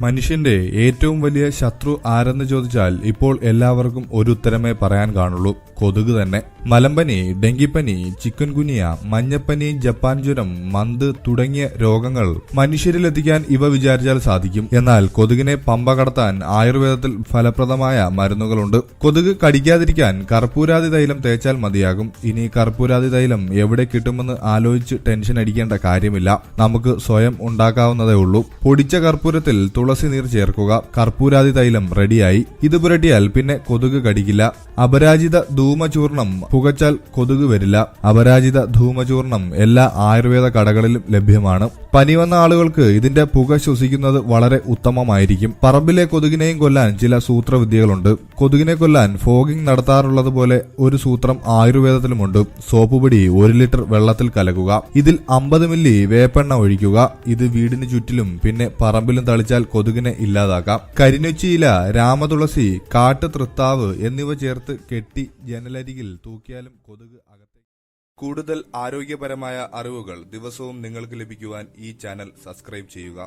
മനുഷ്യന്റെ ഏറ്റവും വലിയ ശത്രു ആരെന്ന് ചോദിച്ചാൽ ഇപ്പോൾ എല്ലാവർക്കും ഒരു ഉത്തരമേ പറയാൻ കാണുള്ളൂ. കൊതുക് തന്നെ. മലമ്പനി ഡെങ്കിപ്പനി ചിക്കൻ ഗുനിയ മഞ്ഞപ്പനി ജപ്പാൻ ജ്വരം മന്ത് തുടങ്ങിയ രോഗങ്ങൾ മനുഷ്യരിലെത്തിക്കാൻ ഇവ വിചാരിച്ചാൽ സാധിക്കും. എന്നാൽ കൊതുകിനെ പമ്പ കടത്താൻ ആയുർവേദത്തിൽ ഫലപ്രദമായ മരുന്നുകളുണ്ട്. കൊതുക് കടിക്കാതിരിക്കാൻ കർപ്പൂരാതി തൈലം തേച്ചാൽ മതിയാകും. ഇനി കർപ്പൂരാതി തൈലം എവിടെ കിട്ടുമെന്ന് ആലോചിച്ച് ടെൻഷൻ അടിക്കേണ്ട കാര്യമില്ല. നമുക്ക് സ്വയം ഉണ്ടാക്കാവുന്നതേ ഉള്ളൂ. പൊടിച്ച കർപ്പൂരത്തിൽ തുളസി നീർ ചേർക്കുക. കർപ്പൂരാതി തൈലം റെഡിയായി ഇത് പുരട്ടിയാൽ പിന്നെ കൊതുക് കടിക്കില്ല. അപരാജിത ധൂമചൂർണം പുകച്ചാൽ കൊതുക് വരില്ല. അപരാജിത ധൂമചൂർണം എല്ലാ ആയുർവേദ കടകളിലും ലഭ്യമാണ്. പനി വന്ന ആളുകൾക്ക് ഇതിന്റെ പുക ശ്വസിക്കുന്നത് വളരെ ഉത്തമമായിരിക്കും. പറമ്പിലെ കൊതുകിനെയും കൊല്ലാൻ ചില സൂത്രവിദ്യകളുണ്ട്. കൊതുകിനെ കൊല്ലാൻ ഫോഗിംഗ് നടത്താറുള്ളത് പോലെ ഒരു സൂത്രം ആയുർവേദത്തിലുമുണ്ട്. സോപ്പ് പൊടി ഒരു ലിറ്റർ വെള്ളത്തിൽ കലക്കുക ഇതിൽ അമ്പത് മില്ലി വേപ്പെണ്ണ ഒഴിക്കുക. ഇത് വീടിന് ചുറ്റിലും പിന്നെ പറമ്പിലും തളിച്ചാൽ കൊതുകിനെ ഇല്ലാതാക്കാം. കരിനൊച്ചിയില രാമതുളസി കാട്ടുതൃത്താവ് എന്നിവ ചേർത്ത് കെട്ടി ജനലരികിൽ തൂക്കിയാലും കൊതുക് അകത്തേക്ക് കൂടുതൽ ആരോഗ്യപരമായ അറിവുകൾ ദിവസവും നിങ്ങൾക്ക് ലഭിക്കുവാൻ ഈ ചാനൽ സബ്സ്ക്രൈബ് ചെയ്യുക.